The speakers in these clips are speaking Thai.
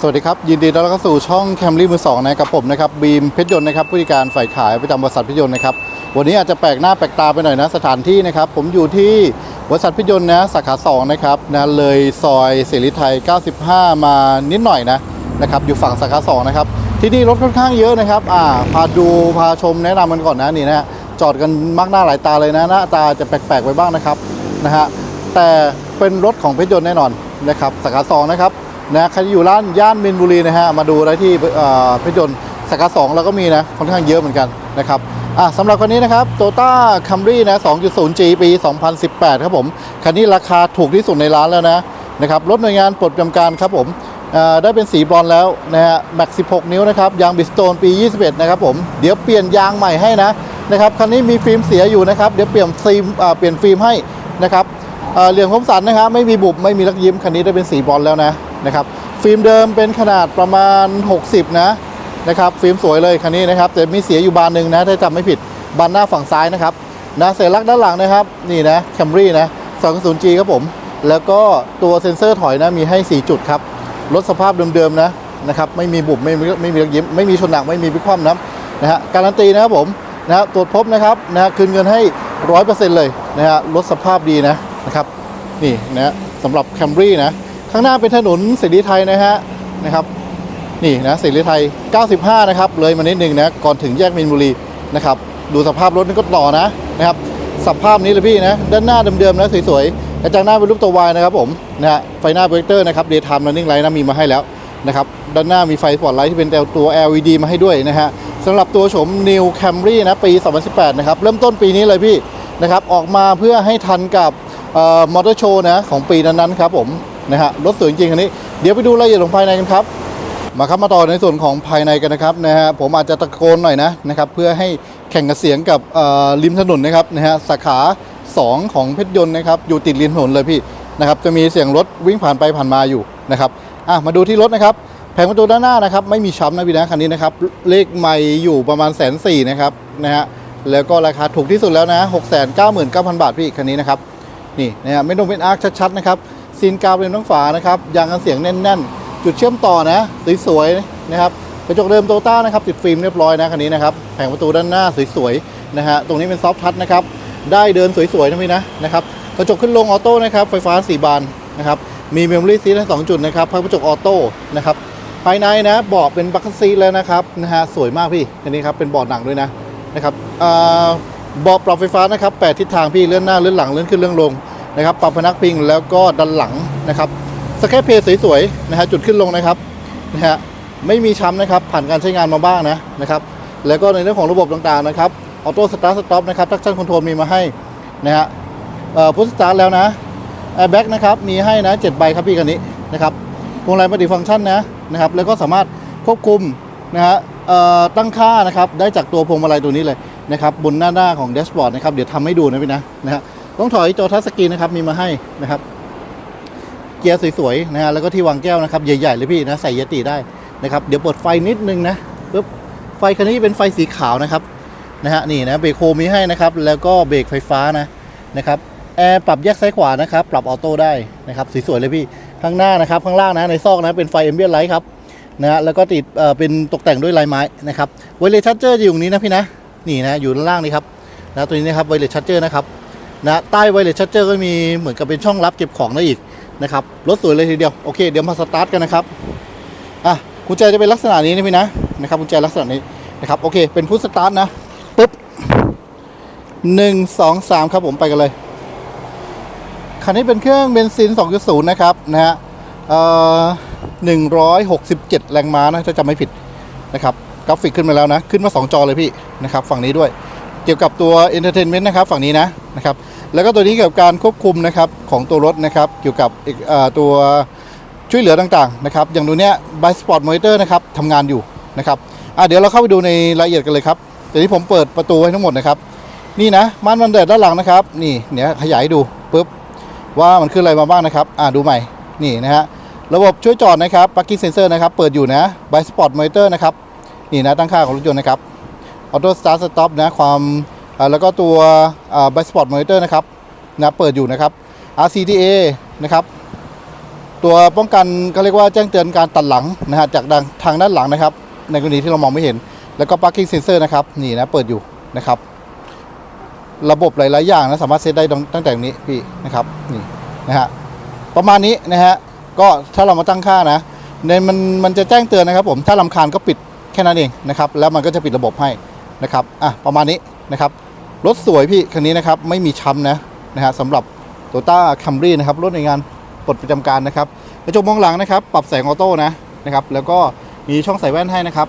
สวัสดีครับ ยินดีต้อนรับเข้าสู่ช่องแคมรี่มือสองนะครับผมนะครับบีมเพชรยนต์นะครับผู้จัดการฝ่ายขายประจำบริษัทเพชรยนต์นะครับวันนี้อาจจะแปลกหน้าแปลกตาไปหน่อยนะสถานที่นะครับผมอยู่ที่บริษัทเพชรยนต์นะสาขา2นะครับนะเลยซอยเสรีไทย 95 มานิดหน่อยนะนะครับอยู่ฝั่งสาขา2นะครับที่นี่รถค่อนข้างเยอะนะครับอ่าพาดูพาชมแนะนำกันก่อนนะนี่นะฮะจอดกันมากหน้าหลายตาเลยนะหน้าตาจะแปลกๆไปบ้างนะครับนะฮะแต่เป็นรถของเพชรยนต์แน่นอนนะครับสาขา2นะครับ นะใครที่อยู่ร้านย่านมินบุรีนะฮะมาดูได้ที่เพชรยนต์สาขาสองเราก็มีนะค่อนข้างเยอะเหมือนกันนะครับอะสำหรับคันนี้นะครับโตต้าคัมรี่นะ 2.0G ปี 2018 ครับผม คันนี้ราคาถูกที่สุดในร้านแล้วนะนะครับรถหน่วยงานปลดประจำการครับผมได้เป็นสีบรอนแล้วนะฮะแม็ก 16 นิ้วนะครับ ยางบิสโตนปี 21 นะครับผม เดี๋ยวเปลี่ยนยางใหม่ให้นะนะครับคันนี้มีฟิล์มเสียอยู่นะครับ เดี๋ยวเปลี่ยนฟิล์มเปลี่ยนฟิล์มให้นะครับเอ่อเหลี่ยมคมสันนะครับไม่มีบุบไม่มีลักยิ้มคันนี้ได้เป็นสีบอลแล้วนะ นะครับฟิล์มเดิมเป็นขนาดประมาณ 60 นะนะครับฟิล์มสวยเลยคันนี้นะครับแต่มีเสียอยู่บานหนึ่งนะถ้าจำไม่ผิดบานหน้าฝั่งซ้ายนะครับนะเสลักด้านหลังนะครับนี่นะแคมรี่นะ 2.0G ครับผม แล้วก็ตัวเซ็นเซอร์ถอยนะมีให้ 4 จุดครับรถสภาพเดิมๆนะนะครับไม่มีบุบไม่มีไม่มีลักยิ้มไม่มีชนหนักไม่มีพิคว่ำนะนะฮะการันตีนะครับผมนะตรวจพบนะครับนะคืนเงินให้100%เลยนะฮะรถสภาพดีนะนะครับนี่นะสำหรับแคมรี่นะ ข้างหน้าเป็นถนนเสรีไทยนะฮะนะครับ นี่นะเสรีไทย 95 นะครับ เลยมานิดนึงนะก่อนถึงแยกมินบุรีนะครับดูสภาพรถนี่ก็ต่อนะนะครับสภาพนี้เลยพี่นะด้านหน้าเดิมๆนะสวยๆกระจังหน้าเป็นรูปตัววายนะครับผมนะฮะไฟหน้าโปรเจคเตอร์นะครับ Daytime Running Light นะมีมาให้แล้วนะครับด้านหน้ามีไฟสปอตไลท์ที่เป็นตัว LED มาให้ด้วยนะฮะสำหรับตัวโฉม New Camry นะปี 2018 นะครับ เริ่มต้นปีนี้เลยพี่นะครับออกมาเพื่อให้ทันกับมอเตอร์โชว์นะของปีนั้นๆครับผม นะฮะรถสวยจริงคันนี้ เดี๋ยวไปดูรายละเอียดของภายในกันครับ มาครับมาต่อในส่วนของภายในกันนะครับนะฮะผมอาจจะตะโกนหน่อยนะนะครับเพื่อให้แข่งกับเสียงกับริมถนนนะครับนะฮะสาขา 2 ของเพชรยนต์นะครับอยู่ติดริมถนนเลยพี่นะครับจะมีเสียงรถวิ่งผ่านไปผ่านมาอยู่นะครับอะมาดูที่รถนะครับแผงประตูด้านหน้านะครับไม่มีช้ำนะพี่นะคันนี้นะครับเลขใหม่อยู่ประมาณแสนสี่นะครับนะฮะแล้วก็ราคาถูกที่สุดแล้วนะ6 9 9 0 0 0บาทพี่คันนี้นะครับนี่นะฮะไม่ต้องเป็นอาร์คชัดๆนะครับ ซีนกาวเป็นทั้งฝานะครับยางกันเสียงแน่นๆ จุดเชื่อมต่อนะสวยๆนะครับกระจกเดิมโตต้านะครับติดฟิล์มเรียบร้อยนะคันนี้นะครับแผงประตูด้านหน้าสวยๆนะฮะตรงนี้เป็นซอฟท์ทัชนะครับได้เดินสวยๆนะพี่นะนะครับกระจกขึ้นลงออโต้นะครับไฟฟ้า 4 บานนะครับมีเมมโมรี่ซีททั้งสองจุดนะครับพักกระจกออโต้นะครับภายในนะเบาะเป็นบัคซีแล้วนะครับนะฮะสวยมากพี่คันนี้ครับเป็นเบาะหนังด้วยนะนะครับอ่าเบาะปรับไฟฟ้านะครับแปดทิศทางพี่เลื่อนหน้าเลื่อนหลังเลื่อนขึ้นเลื่อนลง นะครับปรับพนักพิงแล้วก็ดันหลังนะครับสแครปเพย์สวยๆนะฮะจุดขึ้นลงนะครับนะฮะไม่มีช้ำนะครับผ่านการใช้งานมาบ้างนะนะครับแล้วก็ในเรื่องของระบบต่างๆนะครับออโต้สตาร์ทสต็อปนะครับทักชั่นคอนโทรลมีมาให้นะฮะพุทสตาร์ทแล้วนะแอร์แบ็กนะครับมีให้นะ7ใบครับพี่คันนี้นะครับพวงมาลัยมัลติฟังก์ชันนะนะครับแล้วก็สามารถควบคุมนะฮะเอ่อตั้งค่านะครับได้จากตัวพวงมาลัยตัวนี้เลยนะครับบนหน้าหน้าของแดชบอร์ดนะครับเดี๋ยวทำให้ดูนะพี่นะนะฮะ ต้องถอยจอทัชสกรีนนะครับมีมาให้นะครับ เกียร์สวยๆนะฮะแล้วก็ที่วางแก้วนะครับใหญ่ๆเลยพี่นะใส่ยติได้นะครับ เดี๋ยวเปิดไฟนิดนึงนะปึ๊บไฟคันนี้เป็นไฟสีขาวนะครับนะฮะนี่นะเบรกโฮมีให้นะครับ แล้วก็เบรกไฟฟ้านะนะครับแอร์ปรับแยกซ้ายขวานะครับ ปรับออโต้ได้นะครับสวยๆเลยพี่ข้างหน้านะครับ ข้างล่างนะในซอกนะเป็นไฟเอมเบียนไลท์ครับนะฮะแล้วก็ติดเอ่อเป็นตกแต่งด้วยลายไม้นะครับไวเลชัตเจอร์อยู่ตรงนี้นะพี่นะนี่นะอยู่ด้านล่างนี่ครับนะตัวนี้นะครับไวเลชัตเจอร์นะครับ นะใต้ไวเลสชัตเจอร์ก็มีเหมือนกับเป็นช่องรับเก็บของได้อีกนะครับรถสวยเลยทีเดียวโอเคเดี๋ยวมาสตาร์ทกันนะครับอะกุญแจจะเป็นลักษณะนี้นะพี่นะนะครับกุญแจลักษณะนี้นะครับโอเค เป็นพุทสตาร์ทนะปุ๊บหนึ่งสองสามครับผมไปกันเลยคันนี้เป็นเครื่องเบนซิน 2.0 นะครับนะฮะเอ่อ167 แรงม้านะถ้าจำไม่ผิดนะครับกราฟิกขึ้นมาแล้วนะ ขึ้นมา 2 จอเลยพี่นะครับ ฝั่งนี้ด้วย เกี่ยวกับตัว Entertainment นะครับฝั่งนี้นะนะครับแล้วก็ตัวนี้เกี่ยวกับการควบคุมนะครับของตัวรถนะครับเกี่ยวกับอีกตัวช่วยเหลือต่างๆนะครับอย่างตัวเนี้ย by sport monitor นะครับทำงานอยู่นะครับอะเดี๋ยวเราเข้าไปดูในรายละเอียดกันเลยครับเดี๋ยวนี้ผมเปิดประตูให้ทั้งหมดนะครับนี่นะม่านมันแดดด้านหลังนะครับนี่เนี่ยขยายดูปุ๊บว่ามันขึ้นอะไรมาบ้างนะครับอะดูใหม่นี่นะฮะระบบช่วยจอดนะครับ parking sensor นะครับเปิดอยู่นะ by sport monitor นะครับนี่นะตั้งค่าของรถยนต์นะครับ ออโต้สตาร์ทสต็อปนะความแล้วก็ตัวบสปอร์ตมอนิเตอร์นะครับนะเปิดอยู่นะครับ RCTA นะครับ ตัวป้องกันก็เรียกว่าแจ้งเตือนการตัดหลังนะฮะจากด้านทางด้านหลังนะครับ ในกรณีที่เรามองไม่เห็น แล้วก็ parking sensor นะครับ นี่นะ เปิดอยู่นะครับ ระบบหลาย ๆ อย่างนะ สามารถเซตได้ตั้งแต่ตรงนี้พี่นะครับนี่นะฮะประมาณนี้นะฮะก็ถ้าเรามาตั้งค่านะในมันมันจะแจ้งเตือนนะครับผมถ้าลำคาญก็ปิดแค่นั้นเองนะครับ แล้วมันก็จะปิดระบบให้ นะครับอะประมาณนี้นะครับรถสวยพี่คันนี้นะครับไม่มีช้ำนะนะฮะสำหรับโตต้าคัมรี่นะครับรถในงานปลดประจำการนะครับกระจกมองหลังนะครับ ปรับแสงออโต้นะนะครับแล้วก็มีช่องใส่แว่นให้นะครับ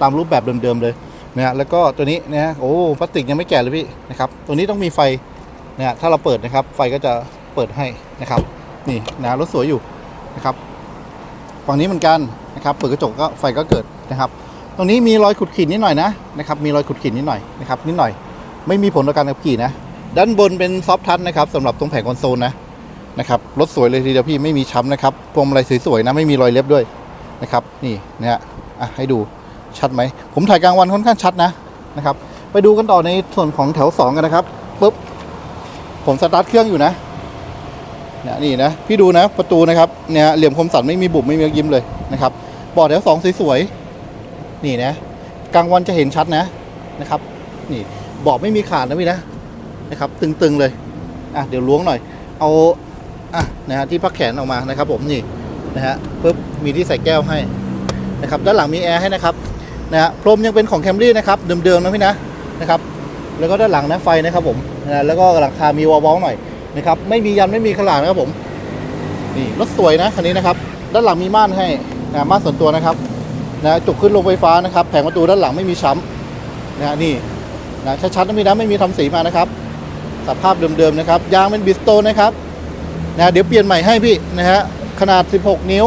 ตามรูปแบบเดิมๆเลยนะฮะแล้วก็ตัวนี้นะฮะโอ้พลาสติกยังไม่แก่เลยพี่นะครับตัวนี้ต้องมีไฟนะฮะถ้าเราเปิดนะครับ ไฟก็จะเปิดให้นะครับ นี่นะรถสวยอยู่นะครับฝั่งนี้เหมือนกันนะครับเปิดกระจกก็ไฟก็เกิดนะครับ ตรงนี้มีรอยขุดขีดนิดหน่อยนะนะครับ มีรอยขุดขีดนิดหน่อยนะครับนิดหน่อย ไม่มีผลต่อการขับขี่นะ ด้านบนเป็นซอฟทัชนะครับสำหรับตรงแผงคอนโซลนะนะครับรถสวยเลยทีเดียวพี่ไม่มีช้ำนะครับพวงมาลัยสวยๆนะไม่มีรอยเล็บด้วยนะครับ นี่นะฮะอะให้ดูชัดไหม ผมถ่ายกลางวันค่อนข้างชัดนะนะครับ ไปดูกันต่อในส่วนของแถว 2 กันนะครับปุ๊บผมสตาร์ทเครื่องอยู่นะเนี่ยนี่นะ พี่ดูนะประตูนะครับเนี่ยเหลี่ยมคมสันไม่มีบุบไม่มียิ้มเลยนะครับบาะแถวสองสวยๆ นี่นะกลางวันจะเห็นชัดนะนะครับ นี่เบาะไม่มีขาดนะพี่นะนะครับ ตึงๆเลยอะเดี๋ยวล้วงหน่อย เอาอะนะฮะที่พักแขนออกมานะครับ ผมนี่นะฮะปุ๊บมีที่ใส่แก้วให้นะครับ ด้านหลังมีแอร์ให้นะครับนะฮะพรมยังเป็นของแคมรี่นะครับเดิมๆนะพี่นะนะครับ แล้วก็ด้านหลังนะไฟนะครับผมนะแล้วก็หลังคามีวอลวอลหน่อยนะครับ ไม่มียันไม่มีขลาดนะครับผมนี่รถสวยนะคันนี้นะครับ ด้านหลังมีม่านให้นะม่านส่วนตัวนะครับ นะจุกขึ้นลงไฟฟ้านะครับแผงประตูด้านหลังไม่มีช้ำนะฮะนี่นะชัดๆนะพี่นะไม่มีทำสีมานะครับ สภาพเดิมๆนะครับยางเป็นบิสโตนะครับนะเดี๋ยวเปลี่ยนใหม่ให้พี่นะฮะขนาด 16 นิ้ว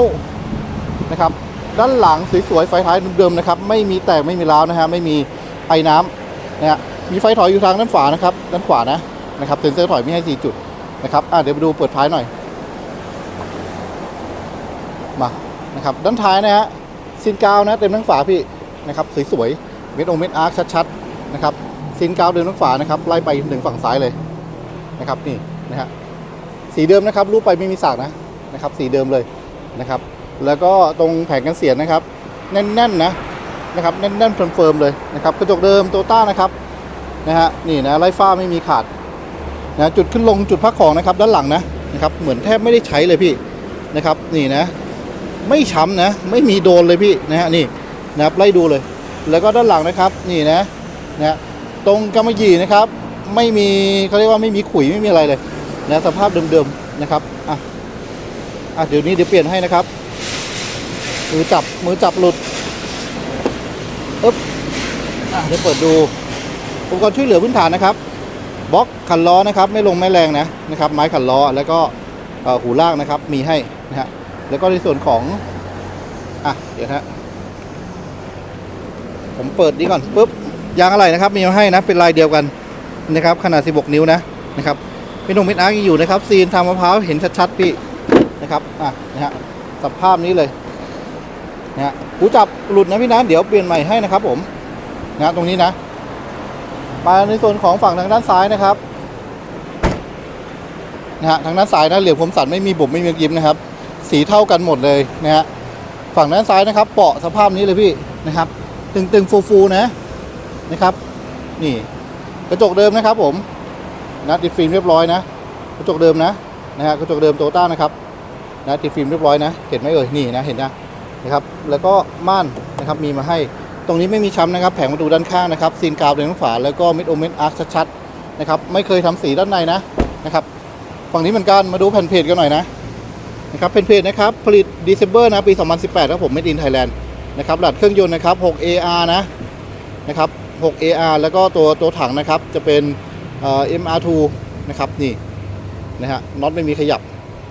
นะครับด้านหลังสวยๆไฟท้ายเดิมๆนะครับไม่มีแตกไม่มีร้าวนะฮะไม่มีไอ้น้ำนะฮะมีไฟถอยอยู่ทางด้านขวานะครับด้านขวานะนะครับเซ็นเซอร์ถอยมีให้ 4 จุดนะครับอะเดี๋ยวไปดูเปิดท้ายหน่อยมานะครับด้านท้ายนะฮะ ซินกาวนะเต็มทั้งฝาพี่นะครับสวยๆเม็ดองเม็ดอาร์คชัดๆนะครับซีนกาวเดิมทั้งฝานะครับไล่ไปถึงฝั่งซ้ายเลยนะครับนี่นะฮะสีเดิมนะครับรูปไปไม่มีสากนะนะครับสีเดิมเลยนะครับ แล้วก็ตรงแผงกันเสียงนะครับ แน่นๆนะนะครับแน่นๆเฟิร์มๆเลยนะครับกระจกเดิมโตต้านะครับนะฮะนี่นะไล่ฟ้าไม่มีขาดนะจุดขึ้นลงจุดพักของนะครับด้านหลังนะนะครับเหมือนแทบไม่ได้ใช้เลยพี่นะครับนี่นะ ไม่ช้ำนะ ไม่มีโดนเลยพี่นะฮะนี่นะครับไล่ดูเลย แล้วก็ด้านหลังนะครับนี่นะนะตรงกำมะหยี่นะครับ ไม่มีเขาเรียกว่าไม่มีขุยไม่มีอะไรเลยนะสภาพเดิมๆนะครับอะอะเดี๋ยวนี้เดี๋ยวเปลี่ยนให้นะครับมือจับมือจับหลุดอึ๊บอะเดี๋ยวเปิดดูอุปกรณ์ช่วยเหลือพื้นฐานนะครับบล็อกขันล้อนะครับ ไม่ลงไม่แรงนะนะครับ ไม้ขันล้อแล้วก็หูลากนะครับ มีให้นะฮะ แล้วก็ในส่วนของ อะ เดี๋ยวนะฮะผมเปิดนี้ก่อนปุ๊บ ยางอะไรนะครับ มีมาให้นะ เป็นลายเดียวกันนะครับ ขนาด 16 นิ้วนะ นะครับเป็นนงมิดอาร์ยังอยู่นะครับ ซีนทางมะพร้าวเห็นชัดๆพี่ นะครับ อะ นะฮะสภาพนี้เลยนะฮะหูจับหลุดนะพี่นะ เดี๋ยวเปลี่ยนใหม่ให้นะครับ ผม นะตรงนี้นะ มาในส่วนของฝั่งทางด้านซ้ายนะครับ นะฮะ ทางด้านซ้ายนะ เหลี่ยมคมสันไม่มีบุบไม่มียิ้มนะครับ สีเท่ากันหมดเลยนะฮะฝั่งด้านซ้ายนะครับเปาะสภาพนี้เลยพี่นะครับ ตึงๆฟูๆนะนะครับ นี่กระจกเดิมนะครับผมนะติดฟิล์มเรียบร้อยนะ กระจกเดิมนะนะฮะกระจกเดิมโตต้านะครับนะติดฟิล์มเรียบร้อยนะ เห็นไหมเอ่ยนี่นะเห็นนะนะครับ แล้วก็ม่านนะครับมีมาให้ตรงนี้ไม่มีช้ำนะครับแผงประตูด้านข้างนะครับซีนกาวเดินฝาแล้วก็มิดโอเมนอาร์คชัดๆนะครับไม่เคยทำสีด้านในนะนะครับฝั่งนี้เหมือนกันมาดูแผ่นเพจกันหน่อยนะ นะครับแผ่นเพจนะครับผลิต December นะปี 2018ครับผม Made in Thailand นะครับหลัดเครื่องยนต์นะครับ 6AR นะนะครับ 6AR แล้วก็ตัวตัวถังนะครับจะเป็นเอ่อ MR2 นะครับนี่นะฮะน็อตไม่มีขยับ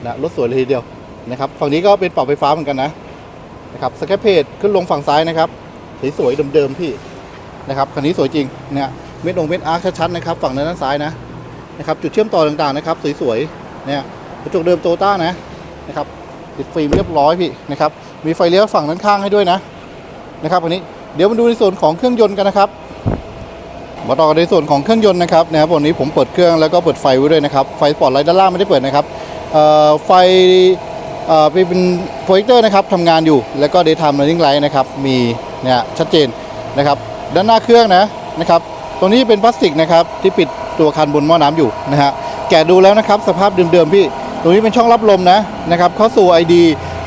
นะรถสวยเลยทีเดียวนะครับฝั่งนี้ก็เป็นปรับไฟฟ้าเหมือนกันนะนะครับสแคปเพจขึ้นลงฝั่งซ้ายนะครับสวยๆเดิมๆพี่นะครับคันนี้สวยจริงเนี่ยเม็ดองเม็ดอาร์คชัดๆนะครับฝั่งด้านซ้ายนะนะครับจุดเชื่อมต่อต่างๆนะครับสวยๆเนี่ยกระจกเดิมโตต้านะ นะครับติดฟิล์มเรียบร้อยพี่นะครับมีไฟเลี้ยวฝั่งด้านข้างให้ด้วยนะนะครับอันนี้เดี๋ยวมาดูในส่วนของเครื่องยนต์กันนะครับ มาต่อกันในส่วนของเครื่องยนต์นะครับนะครับวันนี้ผมเปิดเครื่องแล้วก็เปิดไฟไว้ด้วยนะครับไฟสปอร์ตไลท์ด้านล่างไม่ได้เปิดนะครับไฟเป็นโปรเจคเตอร์นะครับทำงานอยู่แล้วก็ daytime running light นะครับมีเนี่ยชัดเจนนะครับด้านหน้าเครื่องนะนะครับตรงนี้เป็นพลาสติกนะครับที่ปิดตัวคันบนหม้อน้ำอยู่นะฮะแกะดูแล้วนะครับสภาพเดิมๆพี่ ตรงนี้เป็นช่องรับลมนะนะครับเข้าสู่ ID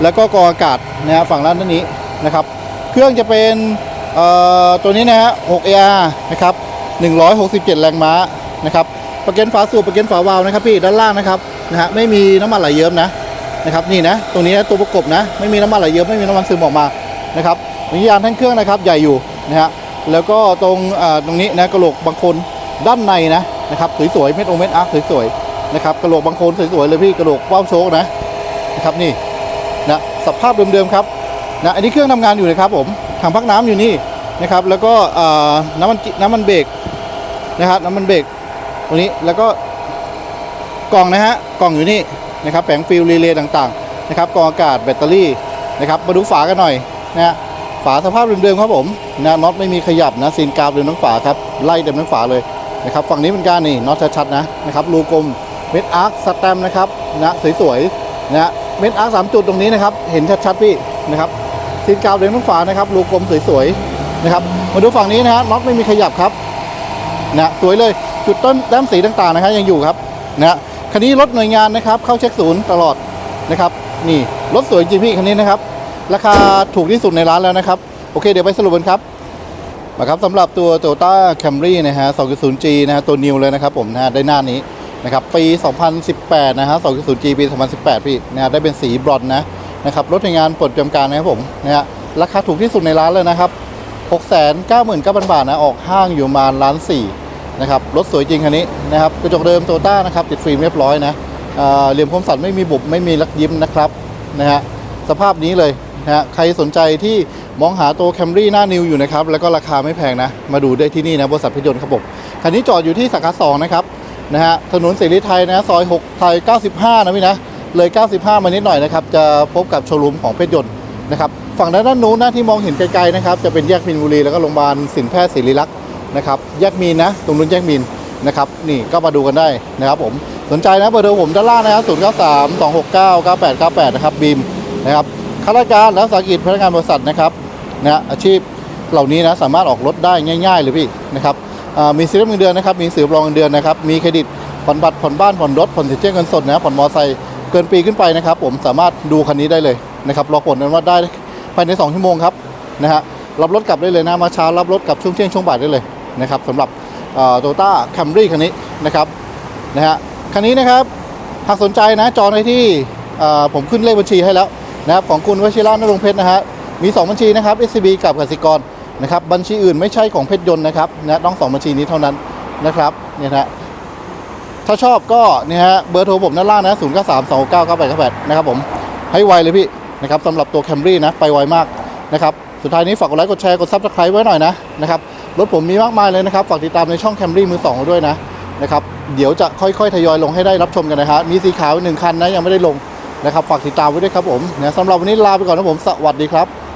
แล้วก็กรองอากาศนะฮะฝั่งด้านนี้นะครับ เครื่องจะเป็นเอ่อตัวนี้นะฮะ 6AR นะครับ 167 แรงม้านะครับประเกันฝาสูบประเกันฝาวาล์วนะครับพี่ด้านล่างนะครับนะฮะไม่มีน้ำมันไหลเยิ้มนะนะครับนี่นะตรงนี้นะตัวประกบนะไม่มีน้ำมันไหลเยิ้มไม่มีน้ำมันซึมออกมานะครับมียางทั้งเครื่องนะครับใหญ่อยู่นะฮะแล้วก็ตรงอ่าตรงนี้นะกระโหลกบางคนด้านในนะนะครับสวยๆเม็ดโอเม็ดอาร์คสวยๆ นะครับกระโหลกบางคนสวยๆเลยพี่กระโหลกว่าวโชคนะนะครับนี่นะสภาพเดิมๆครับนะอันนี้เครื่องทำงานอยู่นะครับผมถังพักน้ำอยู่นี่นะครับ แล้วก็น้ำมันน้ำมันเบรกนะครับน้ำมันเบรกตรงนี้แล้วก็กล่องนะฮะกล่องอยู่นี่นะครับแผงฟิลรีเลย์ต่างๆนะครับกล่องอากาศแบตเตอรี่นะครับมาดูฝากันหน่อยนะฮะฝาสภาพเดิมๆครับผมนะน็อตไม่มีขยับนะซีนกาวเดิมทั้งฝาครับไล่เต็มทั้งฝาเลยนะครับฝั่งนี้เป็นการนี่น็อตชัดๆนะนะครับรูกลม เม็ดอาร์คสแตม์นะครับนะสวยๆนะเม็ดอาร์คสามจุดตรงนี้นะครับ เห็นชัดๆพี่นะครับซีนกาวเดิมทั้งฝานะครับรูกลมสวยๆนะครับมาดูฝั่งนี้นะฮะน็อตไม่มีขยับครับนะสวยเลยจุดต้นแต้มสีต่างๆนะครับยังอยู่ครับนะคันนี้รถหน่วยงานนะครับ เข้าเช็คศูนย์ตลอดนะครับนี่รถสวยจริงพี่คันนี้นะครับราคาถูกที่สุดในร้านแล้วนะครับ โอเคเดี๋ยวไปสรุปกันครับมาครับสำหรับตัว Toyota Camry นะฮะ 2.0G นะฮะตัวนิวเลยนะครับผมนะฮะได้หน้านี้ นะครับปี 2018 นะฮะ 2.0G ปี 2018 พี่นะฮะได้เป็นสีบรอนซ์นะนะครับรถในงานปลดจำการนะครับผมนะฮะราคาถูกที่สุดในร้านเลยนะครับ699,000 บาทนะออกห้างอยู่มาล้านสี่นะครับรถสวยจริงคันนี้นะครับกระจกเดิมโตต้านะครับติดฟิล์มเรียบร้อยนะอ่าเหลี่ยมคมสันไม่มีบุบไม่มีลักยิ้มนะครับนะฮะสภาพนี้เลยนะฮะใครสนใจที่มองหาตัวแคมรี่หน้านิวอยู่นะครับแล้วก็ราคาไม่แพงนะ มาดูได้ที่นี่นะบริษัทพิยนต์ครับผมคันนี้จอดอยู่ที่สาขาสองนะครับ นะฮะถนนเสรีไทยนะซอย 6 ไทย 95 นะพี่นะ เลย 95 มานิดหน่อยนะครับ จะพบกับโชว์รูมของเพชรยนต์นะครับฝั่งด้านนู้นนะที่มองเห็นไกลๆนะครับ จะเป็นแยกมินบุรีแล้วก็โรงพยาบาลสินแพทย์ศิริรักษ์นะครับแยกมีนนะตรงนู้นแยกมีนนะครับนี่ก็มาดูกันได้นะครับผมสนใจนะเบอร์โทรผมด้านล่างนะครับ 0 9 3 2 6 9 9 8 9 8 นะครับบีมนะครับข้าราชการและสากิจพนักงานบริษัทนะครับนะอาชีพเหล่านี้นะสามารถออกรถได้ง่าย ๆ เลยพี่นะครับ มีสิทธิ์เงินเดือนนะครับมีสืบรองเงินเดือนนะครับมีเครดิตผ่อนบัตรผ่อนบ้านผ่อนรถผ่อนสินเชื่อเงินสดนะผ่อนมอเตอร์ไซค์เกินปีขึ้นไปนะครับ ผมสามารถดูคันนี้ได้เลยนะครับรอผลนั้นว่าได้ภายใน 2 ชั่วโมงครับนะฮะรับรถกลับได้เลยนะมาเช้ารับรถกลับช่วงเที่ยงช่วงบ่ายได้เลยนะครับสำหรับโตต้าแคมรี่คันนี้นะครับนะฮะคันนี้นะครับหากสนใจนะจองได้ที่ผมขึ้นเลขบัญชีให้แล้วนะครับของคุณวชิระนรงเพชรนะฮะมี 2 บัญชีนะครับ SCB กับกสิกร นะครับบัญชีอื่นไม่ใช่ของเพชรยนต์นะครับนะต้อง2บัญชีนี้เท่านั้นนะครับเนี่ยนะฮะถ้าชอบก็เนี่ยฮะเบอร์โทรผมด้านล่างนะ0 9 3 2 9 9 8 9 8นะครับผมให้ไวเลยพี่นะครับสำหรับตัว Camry นะไปไวมากนะครับสุดท้ายนี้ฝากกดไลค์กดแชร์กดซับสไคร b e ไว้หน่อยนะนะครับรถผมมีมากมายเลยนะครับ ฝากติดตามในช่อง Camry มือสองด้วยนะนะครับเดี๋ยวจะค่อยๆ ทยอยลงให้ได้รับชมกันนะฮะมีสีขาวหนึ่งคันนะยังไม่ได้ลงนะครับฝากติดตามไว้ด้วยครับผมนะสำหรับวันนี้ลาไปก่อนนะผมสวัสดีครับ